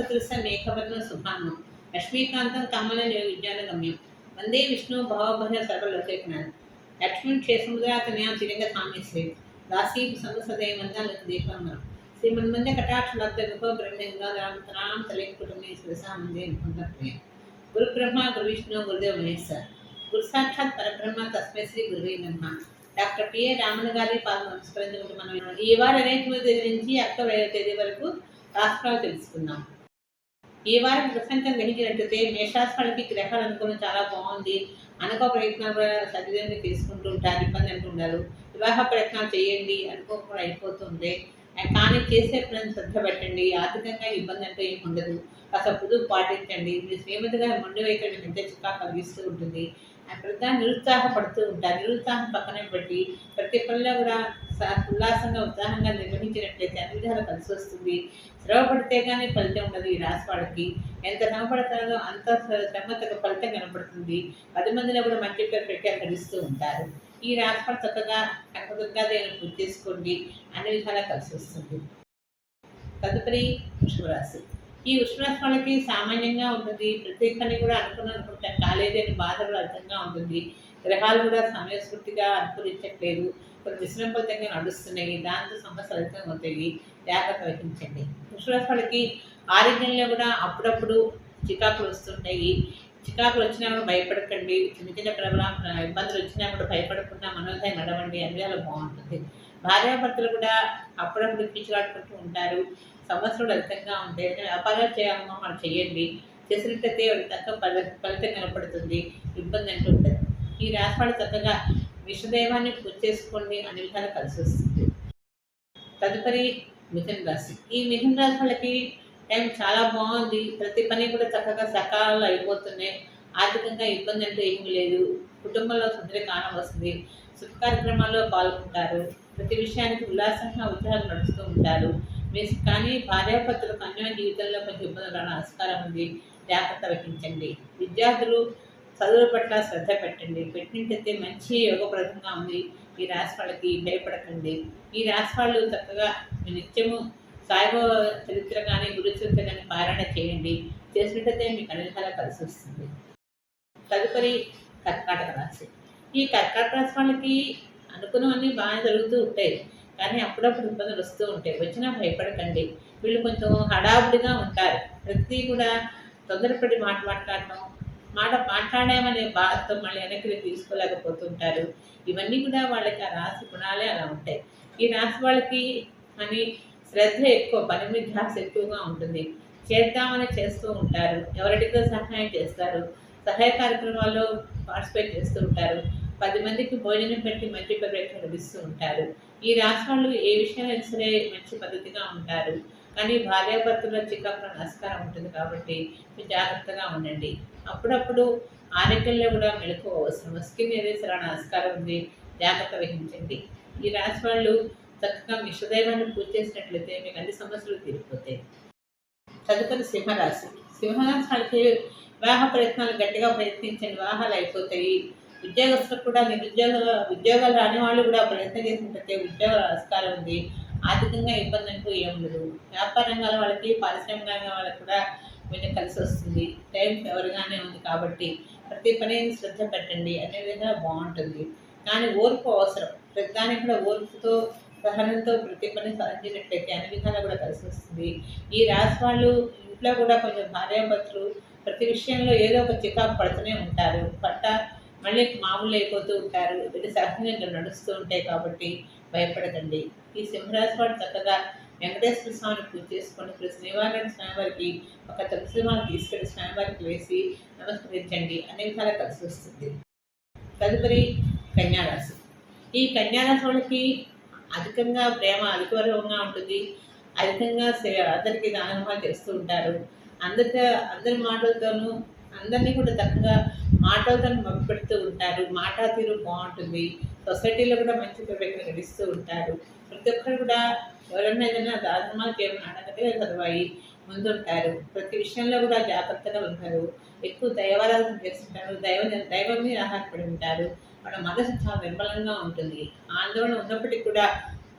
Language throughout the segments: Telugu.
లఘుసదృశ మేఘవర్ణ శుభాన్నం లక్ష్మీకాంతం కమల విజ్ఞానగమ్యం వందే విష్ణు భవభజ సర్వలోకేకనాథ్. లక్ష్మణ్ క్షేత్రముద్రాతనయా తిరంగ ధామేశ్వరి దాసీ సంసదయమందాలకు దీపంగా శ్రీమన్మంద కటాక్ష లబ్ధ గృహ బ్రహ్మంగా రామ్ తలేం కుటుంబే గురు బ్రహ్మ గురు విష్ణు గురుదేవ మహేశ్వర్. గురు సాక్షాత్ పరబ్రహ్మ తస్మై శ్రీ గురువే నమ. డాక్టర్ పిఏ రామన్ గారి పాలు నమస్కరించుకుంటూ మనం ఈ వారం ఇరవై తొమ్మిది తేదీ నుంచి అక్టోబర్ ఐదవ తేదీ వరకు రాష్ట్రాలు తెలుసుకుందాం. ఈ వారం ప్రపంచం గ్రహించినట్లయితే మేషాస్వాడికి గ్రహాలు అనుకోవడం చాలా బాగుంది. అనుకో ప్రయత్నాలు కూడా తీసుకుంటూ ఉంటారు ఇబ్బంది అంటున్నారు వివాహ ప్రయత్నాలు చేయండి అనుకోకుండా అయిపోతుంది కానీ చేసే పని శ్రద్ధ పెట్టండి. ఆర్థికంగా ఇబ్బంది అంటే ఏమి ఉండదు. కాస్త పొదుపు పాటించండి. మీ శ్రీమతిగా మొండి వైఖరి పెద్ద చిక్కా కలిగిస్తూ ఉంటుంది. ప్రతి నిరుత్సాహపడుతూ ఉంటారు. నిరుత్సాహం పక్కనే పెట్టి ప్రతి పనిలో కూడా ఉల్లాసంగా ఉత్సాహంగా నిర్వహించినట్లయితే అన్ని విధాలు కలిసి వస్తుంది. శ్రమపడితే కానీ ఫలితం ఉండదు ఈ రాసివాడికి ఎంత శ్రమ పడతారో అంత శ్ర- శ్రమ ఫలితం కనపడుతుంది. పది మందిలో కూడా మంచి పేరు పెట్టి కలిగిస్తూ ఉంటారు. ఈ రాశి వాళ్ళు చక్కగా కనకదుర్గాదేవిని పూజ చేసుకోండి. అన్ని విధాలా కలిసి వస్తుంది. తదుపరి వృషభరాశి. ఈ వృషభరాశి వాళ్ళకి సామాన్యంగా ఉంటుంది. ప్రతి పని కూడా అనుకున్నప్పుడు కాలేదని బాధలు అర్థంగా ఉంటుంది. గ్రహాలు కూడా సమయస్ఫూర్తిగా అనుకూలించట్లేదు. కొన్ని విశ్రాంతంగా నడుస్తున్నాయి. దాంతో సమస్యలు అధికంగా అవుతాయి. జాగ్రత్త వహించండి. వృషభరాశి వాళ్ళకి ఆరోగ్యంలో కూడా అప్పుడప్పుడు చికాకులు వస్తుంటాయి. చికాకులు వచ్చినా కూడా భయపడకండి. చిన్న చిన్న ప్రభావం ఇబ్బందులు వచ్చినా కూడా భయపడకుండా మనోధైర్యం నడవండి. అన్ని బాగుంటుంది. భార్యాభర్తలు కూడా అప్పుడప్పుడు పిచ్చిలాడుకుంటూ ఉంటారు. సమస్యలు అధికంగా ఉంటాయి వ్యాపారాలు చేయాలన్నా మనం చేయండి చేసినట్లయితే తక్కువ ఫలి ఫలితం కనపడుతుంది. ఇబ్బంది అంటూ ఉంటుంది ఈ రాశివాడు చక్కగా విషదైవాన్ని పూజ చేసుకోండి అన్ని విధాలు కలిసి వస్తుంది. తదుపరి మిథున రాశి. ఈ మిథున రాశి వాళ్ళకి టైం చాలా బాగుంది. ప్రతి పని కూడా చక్కగా సకాలంలో అయిపోతున్నాయి. ఆర్థికంగా ఇబ్బంది అంటూ ఏమీ లేదు. కుటుంబంలో సుందర కారణం వస్తుంది. శుభ కార్యక్రమాల్లో పాల్గొంటారు. ప్రతి విషయానికి ఉల్లాసంగా ఉత్సాహం నడుస్తూ ఉంటారు. మీరు కానీ భార్యాభర్తలకు అన్యోన్య జీవితంలో కొంచెం ఇబ్బందులు రావడం ఆస్కారం ఉంది. జాగ్రత్త వహించండి. విద్యార్థులు చదువుల పట్ల శ్రద్ధ పెట్టండి. పెట్టినట్టయితే మంచి యోగప్రదంగా ఉంది. ఈ రాశి వాళ్ళకి భయపడకండి. ఈ రాశి వాళ్ళు చక్కగా నిత్యము సాయిబాబా చరిత్ర కానీ గురు చరిత్ర కానీ పారాయణ చేయండి. చేసినట్టయితే మీకు అన్ని కలిసి వస్తుంది. తదుపరి కర్కాటక రాశి. ఈ కర్కాటక రాశి వాళ్ళకి అనుకున్నవన్నీ బాగా జరుగుతూ ఉంటాయి. కానీ అప్పుడప్పుడు ఇబ్బందులు వస్తూ ఉంటాయి. వచ్చినా భయపడకండి. వీళ్ళు కొంచెం హడావుడిగా ఉంటారు. ప్రతి కూడా తొందరపడి మాట మాట్లాడటం మాట మాట్లాడామనే బాధతో మళ్ళీ వెనక్కి తీసుకోలేకపోతుంటారు. ఇవన్నీ కూడా వాళ్ళకి ఆ రాశి గుణాలే అలా ఉంటాయి. ఈ రాశి వాళ్ళకి అని శ్రద్ధ ఎక్కువ పని మీద ధ్యాస ఎక్కువగా ఉంటుంది. చేద్దామని చేస్తూ ఉంటారు. ఎవరికో సహాయం చేస్తారు సహాయ కార్యక్రమాల్లో పార్టిసిపేట్ చేస్తూ ఉంటారు. పది మందికి భోజనం పెట్టి మంచి పేరు లభిస్తూ ఉంటారు. ఈ రాశి వాళ్ళు ఏ విషయాలు సరే మంచి పద్ధతిగా ఉంటారు. కానీ భార్యాభర్తల చికాకుల నమస్కారం ఉంటుంది కాబట్టి మీరు జాగ్రత్తగా ఉండండి. అప్పుడప్పుడు ఆరోగ్యంలో కూడా మెలకు అవసరం స్కిన్ ఏదైతే నమస్కారం ఉంది. జాగ్రత్త వహించండి. ఈ రాశి వాళ్ళు చక్కగా మిషదైవాన్ని పూజ చేసినట్లయితే మీకు అన్ని సమస్యలు తీరిపోతాయి. తదుపరి సింహరాశి. సింహరాశి వాళ్ళకి వివాహ ప్రయత్నాలు గట్టిగా ప్రయత్నించండి. వివాహాలు అయిపోతాయి. ఉద్యోగస్తులకు కూడా నిరుద్యోగ ఉద్యోగాలు రాని వాళ్ళు కూడా ప్రయత్నం చేసినట్లయితే ఉద్యోగ ఆస్కారం ఉంది. ఆర్థికంగా ఇబ్బంది అంటూ ఏం లేదు. వ్యాపార రంగాల వాళ్ళకి పారిశ్రామిక రంగం వాళ్ళకి కూడా కొంచెం కలిసి వస్తుంది. టైం ఫేవర్గానే ఉంది కాబట్టి ప్రతి పని శ్రద్ధ పెట్టండి. అనే విధంగా బాగుంటుంది. కానీ ఓర్పు అవసరం. ప్రతిదానికి కూడా ఓర్పుతో సహనంతో ప్రతి పని సాధించినట్లయితే అన్ని విధాలు కూడా కలిసి వస్తుంది. ఈ రాసి వాళ్ళు ఇంట్లో కూడా కొంచెం భార్యాభర్తలు ప్రతి విషయంలో ఏదో ఒక చికాకు పడుతూనే ఉంటారు. పట్ట మళ్ళీ మామూలు అయిపోతూ ఉంటారు. ఇది సహజంగా నడుస్తూ ఉంటాయి కాబట్టి భయపడకండి. ఈ సింహరాశి వాడు చక్కగా వెంకటేశ్వర స్వామిని పూజ చేసుకొని ఇప్పుడు శ్రీవారి స్వామివారికి ఒక తులసిమాలను తీసుకెళ్ళి స్వామివారికి వేసి నమస్కరించండి. అనే విధాలు కలిసి వస్తుంది. తదుపరి కన్యారాశి. ఈ కన్యారాశి వాళ్ళకి అధికంగా ప్రేమ అధికవర్గంగా ఉంటుంది. అధికంగా అందరికీ దానమాలు చేస్తూ ఉంటారు. అందరితో అందరి మాటలతోనూ అందరినీ కూడా చక్కగా మాటలతో పెడుతూ ఉంటారు. మాట తీరు బాగుంటుంది. సొసైటీలో కూడా మంచి పేరు నడిస్తూ ఉంటారు. ప్రతి ఒక్కరు కూడా ఎవరన్నా ఏదైనా దానమాలు ఏమైనా అడగటే చదివాయి ముందుంటారు. ప్రతి విషయంలో కూడా జాగ్రత్తగా ఉంటారు. ఎక్కువ దైవారాధన చేస్తుంటారు. దైవ దైవం మీద ఆధారపడి ఉంటారు. వాళ్ళ మనసు చాలా నిర్మలంగా ఉంటుంది. ఆందోళన ఉన్నప్పటికీ కూడా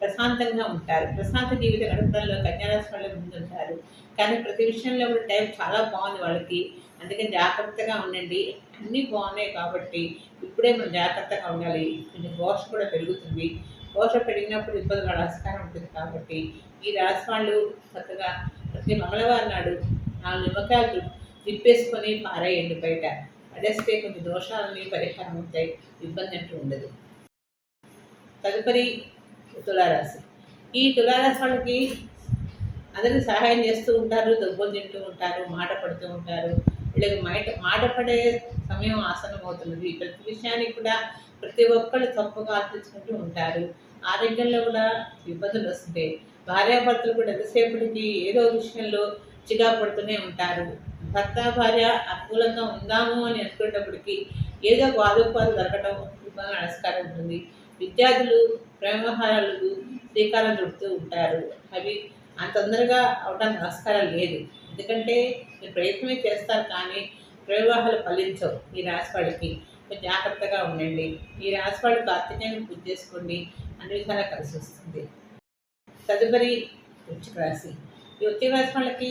ప్రశాంతంగా ఉంటారు. ప్రశాంత జీవిత గడపడంలో కన్యారాశి వాళ్ళు ముందుంటారు. కానీ ప్రతి విషయంలో కూడా టైం చాలా బాగుంది వాళ్ళకి. అందుకని జాగ్రత్తగా ఉండండి. అన్నీ బాగున్నాయి కాబట్టి ఇప్పుడే మనం జాగ్రత్తగా ఉండాలి. కొంచెం ఘోష కూడా పెరుగుతుంది. ఘోష పెరిగినప్పుడు ఇబ్బంది పడే ఆస్కారం ఉంటుంది కాబట్టి ఈ రాశి వాళ్ళు చక్కగా ప్రతి మంగళవారం నాడు నాలుగు నిమ్మకాయలు తిప్పేసుకొని పారేయండి బయట. పడేస్తే కొన్ని దోషాలని పరిహారం అవుతాయి. ఇబ్బంది అంటూ ఉండదు. తదుపరి తులారాశి. ఈ తులారాశి వాళ్ళకి అందరికీ సహాయం చేస్తూ ఉంటారు దెబ్బలు తింటూ ఉంటారు మాట పడుతూ ఉంటారు. వీళ్ళకి మాట మాట పడే సమయం ఆసనం అవుతున్నది. ప్రతి విషయానికి కూడా ప్రతి ఒక్కళ్ళు తప్పుగా ఆలోచించుకుంటూ ఉంటారు. ఆరోగ్యంలో కూడా ఇబ్బందులు వస్తుంటాయి. భార్యాభర్తలు కూడా ఎంతసేపటికి ఏదో విషయంలో చిగా పడుతూనే ఉంటారు. భర్త భార్య అనుకూలంగా ఉందాము అని అనుకునేటప్పటికీ ఏదో వాదోపాలు దొరకడం ఇబ్బంది నమస్కారం ఉంటుంది. విద్యార్థులు ప్రేమహారాలకు శ్రీకారం చుడుతూ ఉంటారు. అవి అంత తొందరగా అవడానికి ఆస్కారం లేదు. ఎందుకంటే మీరు ప్రయత్నమే చేస్తారు కానీ ప్రవివాహాలు ఫలించవు ఈ రాశివాళ్ళకి. జాగ్రత్తగా ఉండండి. ఈ రాశివాడు కార్తీకాన్ని పూజ చేసుకోండి. అన్ని విధాలా కలిసి వస్తుంది. తదుపరి వృశ్చిక రాశి. ఈ వృశ్చిక రాశి వాళ్ళకి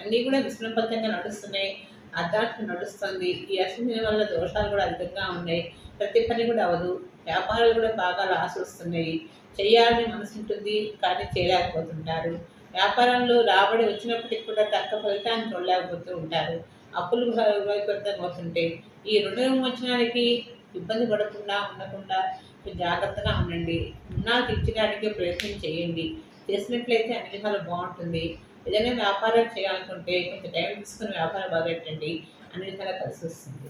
అన్నీ కూడా విష్ణుపథంగా నడుస్తున్నాయి. అర్ధార్థం నడుస్తుంది. ఈ అశ్విని వల్ల దోషాలు కూడా అధికంగా ఉన్నాయి. ప్రతి పని కూడా అవ్వదు. వ్యాపారాలు కూడా బాగా లాస్ వస్తున్నాయి. చేయాలని మనసు ఉంటుంది కానీ చేయలేకపోతుంటారు. వ్యాపారంలో రాబడి వచ్చినప్పటికి కూడా తక్క ఫలితాన్ని చూడలేకపోతూ ఉంటారు. అప్పులు అవుతుంటే ఈ రుణ విమోచనానికి ఇబ్బంది పడకుండా ఉండకుండా జాగ్రత్తగా ఉండండి. రుణాలు తీర్చడానికి ప్రయత్నం చేయండి. చేసినట్లయితే అన్ని విధాలు బాగుంటుంది. ఏదైనా వ్యాపారం చేయాలనుకుంటే కొంచెం టైం తీసుకుని వ్యాపారం బాగెట్టండి అన్ని విధాలా కలిసి వస్తుంది.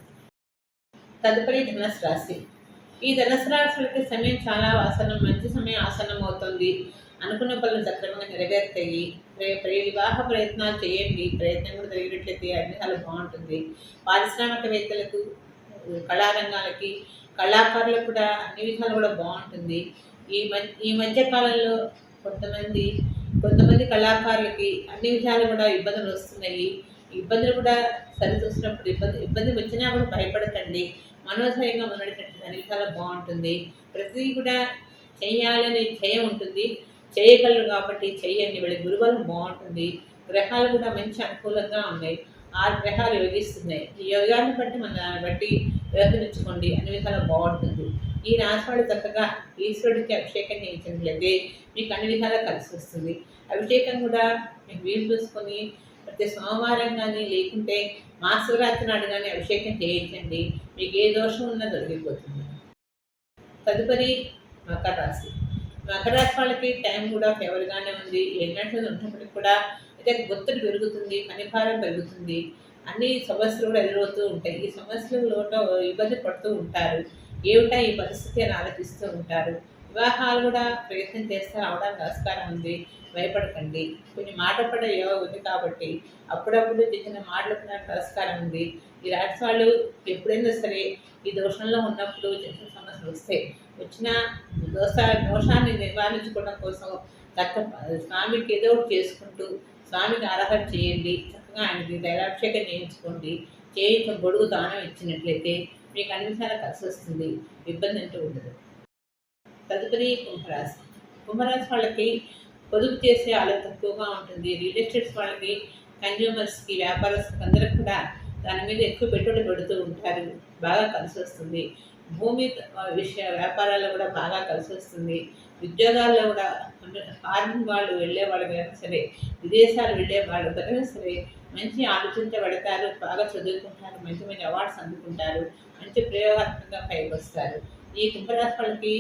తదుపరి ధనస్సు రాశి. ఈ ధనస్సు రాశులకి సమయం చాలా ఆసనం మంచి సమయం ఆసనం అవుతుంది. అనుకున్న పనులు సక్రమంగా నెరవేరుతాయి. వివాహ ప్రయత్నాలు చేయండి. ప్రయత్నం కూడా జరిగినట్లయితే అన్ని చాలా బాగుంటుంది. పారిశ్రామికవేత్తలకు కళారంగాలకి కళాకారులకు కూడా అన్ని విధాలు కూడా బాగుంటుంది. ఈ మధ్య ఈ మధ్య కాలంలో కొంతమంది కొంతమంది కళాకారులకి అన్ని విషయాలు కూడా ఇబ్బందులు వస్తున్నాయి. ఇబ్బందులు కూడా సరిచూసినప్పుడు ఇబ్బంది ఇబ్బంది వచ్చినా కూడా భయపడకండి. మనోధైర్యంగా మొదలెట్టినట్టు అన్ని చాలా బాగుంటుంది. ప్రతిదీ కూడా చేయాలనే చేయ ఉంటుంది. చేయగలరు కాబట్టి చేయండి. వీళ్ళ గురుబలం బాగుంటుంది. గ్రహాలు కూడా మంచి అనుకూలంగా ఉన్నాయి. ఆరు గ్రహాలు యోగిస్తున్నాయి. ఈ యోగాన్ని బట్టి మన దాన్ని బట్టి వ్యవహరించుకోండి. అన్ని విధాలు బాగుంటుంది. ఈ రాశివాడు చక్కగా ఈశ్వరుడికి అభిషేకం చేయించినట్లయితే మీకు అన్ని విధాలా కలిసి వస్తుంది. అభిషేకం కూడా మీకు వీలు చూసుకొని ప్రతి సోమవారం కానీ లేకుంటే మహాశివరాత్రి నాడు కానీ అభిషేకం చేయించండి. మీకు ఏ దోషం ఉన్నా దొరికిపోతుంది తదుపరి మకర రాశి. మకర రాశి వాళ్ళకి టైం కూడా ఫేవర్గానే ఉంది. ఎన్నట్లు ఉన్నప్పటికీ కూడా అయితే ఒత్తిడి పెరుగుతుంది పనిభారం పెరుగుతుంది. అన్ని సమస్యలు కూడా ఎదురవుతూ ఉంటాయి. ఈ సమస్యలు లోట ఇబ్బంది పడుతూ ఉంటారు. ఏమిటా ఈ పరిస్థితి అని ఆలోచిస్తూ ఉంటారు. వివాహాలు కూడా ప్రయత్నం చేస్తే అవడానికి ఆస్కారం ఉంది. భయపడకండి. కొన్ని మాట పడే యోగ ఉంది కాబట్టి అప్పుడప్పుడు చిన్న మాటలు ఆస్కారం ఉంది. ఈ రాశి వాళ్ళు ఎప్పుడైనా సరే ఈ దోషంలో ఉన్నప్పుడు చిన్న సమస్యలు వస్తాయి. వచ్చిన దోష దోషాన్ని నివారించుకోవడం కోసం తక్క స్వామికి ఏదో ఒకటి చేసుకుంటూ స్వామికి ఆరాధన చేయండి. చక్కగా ఆయనకి దైవాభిషేకం చేయించుకోండి. చేయించిన గొడుగు దానం ఇచ్చినట్లయితే మీకు అన్ని విషయాలు కలిసి వస్తుంది. ఇబ్బంది అంటూ ఉండదు. తదుపరి కుంభరాశి. కుంభరాశి వాళ్ళకి పొదుపు చేసే ఆలోచన తక్కువగా ఉంటుంది. రియల్ ఎస్టేట్స్ వాళ్ళకి కన్జ్యూమర్స్కి వ్యాపారస్తులకు అందరికి కూడా దాని మీద ఎక్కువ పెట్టుబడి పెడుతూ ఉంటారు. బాగా కలిసి వస్తుంది. భూమి విషయ వ్యాపారాల్లో కూడా బాగా కలిసి వస్తుంది. ఉద్యోగాల్లో కూడా ఫారిన్ వాళ్ళు వెళ్ళే వాళ్ళకైనా సరే విదేశాలు వెళ్ళే వాళ్ళు సరే మంచి ఆలోచించబడతారు బాగా చదువుకుంటారు మంచి మంచి అవార్డ్స్ అందుకుంటారు మంచి ప్రయోగాత్మకంగా పైకి వస్తారు. ఈ కుంభరాశి వాళ్ళకి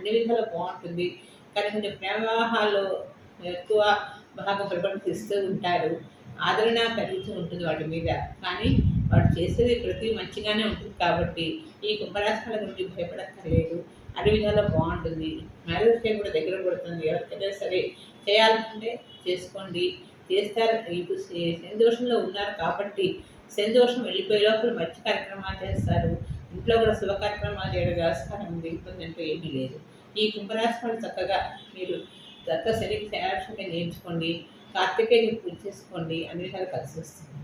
అన్ని విధాలు బాగుంటుంది. కానీ కొంచెం ప్రేమ వివాహాలు ఎక్కువ భాగం ఇస్తూ ఉంటారు. ఆదరణ పెరుగుతూ ఉంటుంది వాటి మీద. కానీ వాడు చేసేది ప్రతి మంచిగానే ఉంటుంది కాబట్టి ఈ కుంభరాశి గురించి భయపడక్కర్లేదు. అన్ని విధాలు బాగుంటుంది. మ్యారేజ్ టైం కూడా దగ్గర పడుతుంది. ఎవరికైనా సరే చేయాలనుకుంటే చేసుకోండి. చేస్తారు. ఇప్పుడు సంతోషంలో ఉన్నారు కాబట్టి సంతోషం వెళ్ళిపోయే లోపల మంచి కార్యక్రమాలు చేస్తారు. ఇంట్లో కూడా శుభ కార్యక్రమాలు చేయడం వ్యవస్థానం ఉంది అంటూ ఏమీ లేదు. ఈ కుంభరాశి వాళ్ళు చక్కగా మీరు దత్త శనికి తయారుగా నేర్చుకోండి కార్తికేయుని పూజ చేసుకోండి అన్ని విధాలు కలిసి వస్తుంది.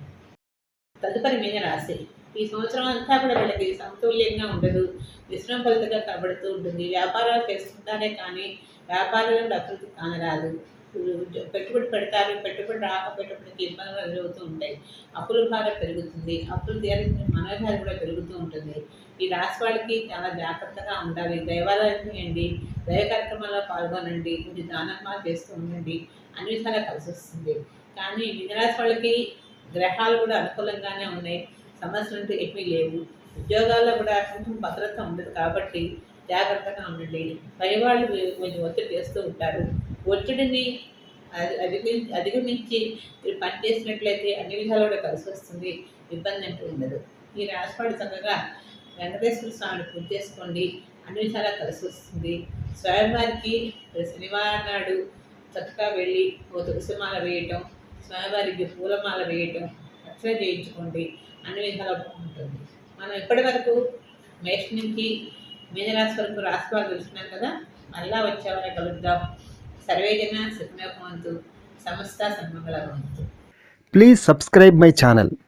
తదుపరి మీద రాశి. ఈ సంవత్సరం అంతా కూడా వీళ్ళకి సమతుల్యంగా ఉండదు. విశ్రమ ఫలితంగా కనబడుతూ ఉంటుంది. వ్యాపారాలు చేస్తుంటారే కానీ వ్యాపారంలో అభివృద్ధి కానరాదు. పెట్టుబడి పెడతారు పెట్టుబడి రాకపోయేటప్పటికి ఇబ్బందులు ఎదురవుతూ ఉంటాయి. అప్పుల భారం పెరుగుతుంది. అప్పులు తీరాల్సిన మనోభారం కూడా పెరుగుతూ ఉంటుంది. ఈ రాసి వాళ్ళకి చాలా జాగ్రత్తగా ఉండాలి. దైవాలయం చేయండి దైవ కార్యక్రమాల్లో పాల్గొనండి. కొంచెం దానమాలు చేస్తూ ఉండండి. అన్ని విధాలా కలిసి వస్తుంది. కానీ మిథునరాశి వాళ్ళకి గ్రహాలు కూడా అనుకూలంగానే ఉన్నాయి. సమస్యలు అంటే ఏమీ లేవు. ఉద్యోగాల్లో కూడా కొంచెం భద్రత ఉండదు కాబట్టి జాగ్రత్తగా ఉండండి. పనివాళ్ళు మీరు కొంచెం ఒత్తిడి చేస్తూ ఉంటారు. ఒత్తిడిని అది- అధిగమి అధిగమించి మీరు పని చేసినట్లయితే అన్ని విధాలు కూడా కలిసి వస్తుంది. ఇబ్బంది అంటూ ఉండదు. ఈ రాశివాడు చక్కగా వెంకటేశ్వర స్వామిని పూజ చేసుకోండి. అన్ని విధాలా కలిసి వస్తుంది. స్వామివారికి శనివారం నాడు చక్కగా వెళ్ళి ఓ తులసిమాల వేయటం స్వామివారికి పూలమాల వేయటం అట్లా చేయించుకోండి. అన్ని విధాలా బాగుంటుంది. మనం ఇప్పటి వరకు మేష నుంచి మీనరాశి వరకు రాశి వాళ్ళు తెలుసుకున్నాం కదా మళ్ళా వచ్చేవారే కలుద్దాం. సర్వేజన సుఖమే భవంతు. సమస్త సన్మంగళ భవంతు. Please subscribe my channel.